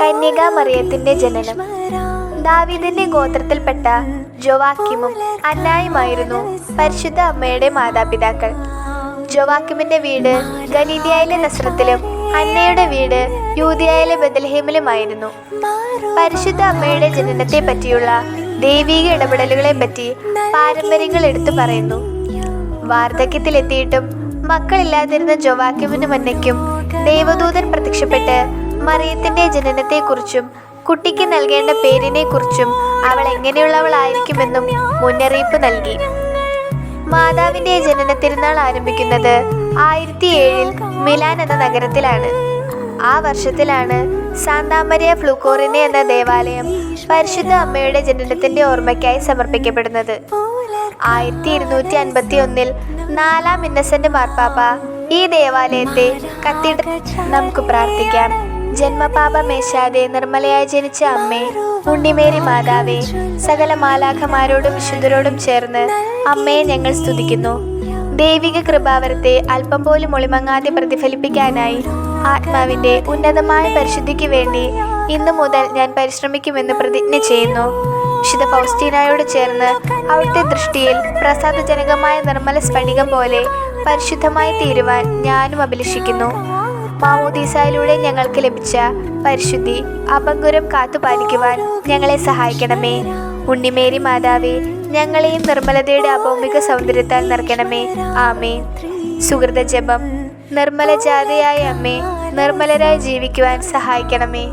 കന്യകാമറിയത്തിന്റെ ജനനം. ദാവീദിന്റെ ഗോത്രത്തിൽപ്പെട്ട ജോവാക്കിമും അന്നായുമായിരുന്നു പരിശുദ്ധ അമ്മയുടെ മാതാപിതാക്കൾ. ജോവാക്കിമിന്റെ വീട് ഗലീലിയയിലെ നസ്രത്തിലും അന്നയുടെ വീട് യൂതിയായിലെ ബദൽഹേമിലുമായിരുന്നു പരിശുദ്ധ അമ്മയുടെ ജനനത്തെ പറ്റിയുള്ള ദൈവീക ഇടപെടലുകളെ പറ്റി പാരമ്പര്യങ്ങൾ എടുത്തു പറയുന്നു. വാർദ്ധക്യത്തിലെത്തിയിട്ടും മക്കളില്ലാതിരുന്ന ജോവാക്കിമിനും അന്നയ്ക്കും ദൈവദൂതൻ പ്രത്യക്ഷപ്പെട്ട് മറിയത്തിന്റെ ജനനത്തെക്കുറിച്ചും കുട്ടിക്ക് നൽകേണ്ട പേരിനെക്കുറിച്ചും അവൾ എങ്ങനെയുള്ളവളായിരിക്കുമെന്നും മുന്നറിയിപ്പ് നൽകി. മാതാവിന്റെ ജനന തിരുനാൾ ആരംഭിക്കുന്നത് ആയിരത്തി ഏഴിൽ മിലാൻ എന്ന നഗരത്തിലാണ്. ആ വർഷത്തിലാണ് സാന്താമരിയ ഫ്ലൂക്കോറിനെ എന്ന ദേവാലയം പരിശുദ്ധ അമ്മയുടെ ജനനത്തിന്റെ ഓർമ്മയ്ക്കായി സമർപ്പിക്കപ്പെടുന്നത്. ആയിരത്തി ഇരുന്നൂറ്റി അൻപത്തി ഒന്നിൽ നാലാം ഇന്നസെന്റ് മാർപ്പാപ്പ ഈ ദേവാലയത്തെ കത്തീഡ്രൽ നമുക്ക് പ്രാർത്ഥിക്കാം. ജന്മപാപമേശാതെ നിർമ്മലയായി ജനിച്ച അമ്മേ ഉണ്ണിമേരി മാതാവേ സകല മാലാഖമാരോടും വിശുദ്ധരോടും ചേർന്ന് അമ്മയെ ഞങ്ങൾ സ്തുതിക്കുന്നു. ദൈവിക കൃപാവരത്തെ അല്പം പോലും ഒളിമങ്ങാതെ പ്രതിഫലിപ്പിക്കാനായി ആത്മാവിന്റെ ഉന്നതമായ പരിശുദ്ധിക്ക് വേണ്ടി ഇന്നു മുതൽ ഞാൻ പരിശ്രമിക്കുമെന്ന് പ്രതിജ്ഞ ചെയ്യുന്നു. വിശുദ്ധ ഫൗസ്റ്റീനായോട് ചേർന്ന് അവിടുത്തെ ദൃഷ്ടിയിൽ പ്രസാദജനകമായ നിർമ്മല സ്ഫടികം പോലെ പരിശുദ്ധമായി തീരുവാൻ ഞാനും അഭിലഷിക്കുന്നു. മാമോദീസായിലൂടെ ഞങ്ങൾക്ക് ലഭിച്ച പരിശുദ്ധി അപങ്കുരം കാത്തുപാലിക്കുവാൻ ഞങ്ങളെ സഹായിക്കണമേ. ഉണ്ണിമേരി മാതാവേ ഞങ്ങളെയും നിർമ്മലതയുടെ അഭൗമിക സൗന്ദര്യത്താൽ നിറയ്ക്കണമേ. ആമേ സുഹൃത ജപം. നിർമ്മല ജാതയായ അമ്മേ നിർമ്മലരായി ജീവിക്കുവാൻ സഹായിക്കണമേ.